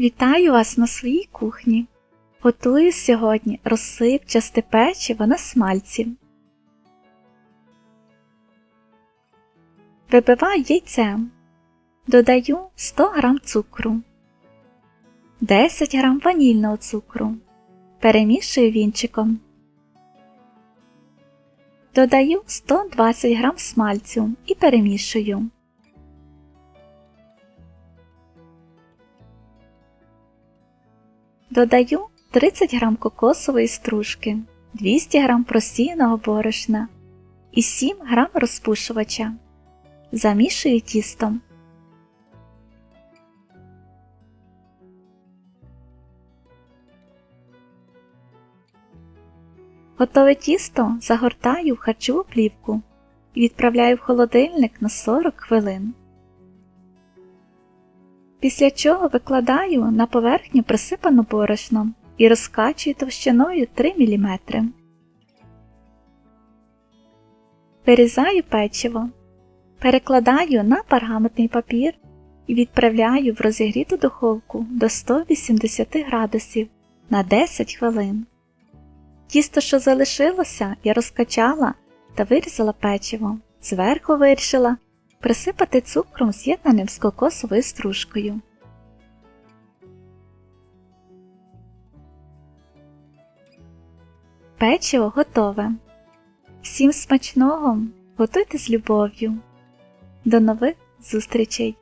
Вітаю вас на своїй кухні. Готую сьогодні розсипчасте печиво на смальці. Вибиваю яйце. Додаю 100 г цукру, 10 г ванільного цукру. Перемішую вінчиком. Додаю 120 г смальцю і перемішую. Додаю 30 г кокосової стружки, 200 г просіяного борошна і 7 г розпушувача. Замішую тістом. Готове тісто загортаю в харчову плівку і відправляю в холодильник на 40 хвилин. Після чого викладаю на поверхню присипану борошном і розкачую товщиною 3 мм. Вирізаю печиво, перекладаю на пергаментний папір і відправляю в розігріту духовку до 180 градусів на 10 хвилин. Тісто, що залишилося, я розкачала та вирізала печиво. Зверху вирішила присипати цукром з'єднаним з кокосовою стружкою. Печиво готове. Всім смачного! Готуйте з любов'ю. До нових зустрічей!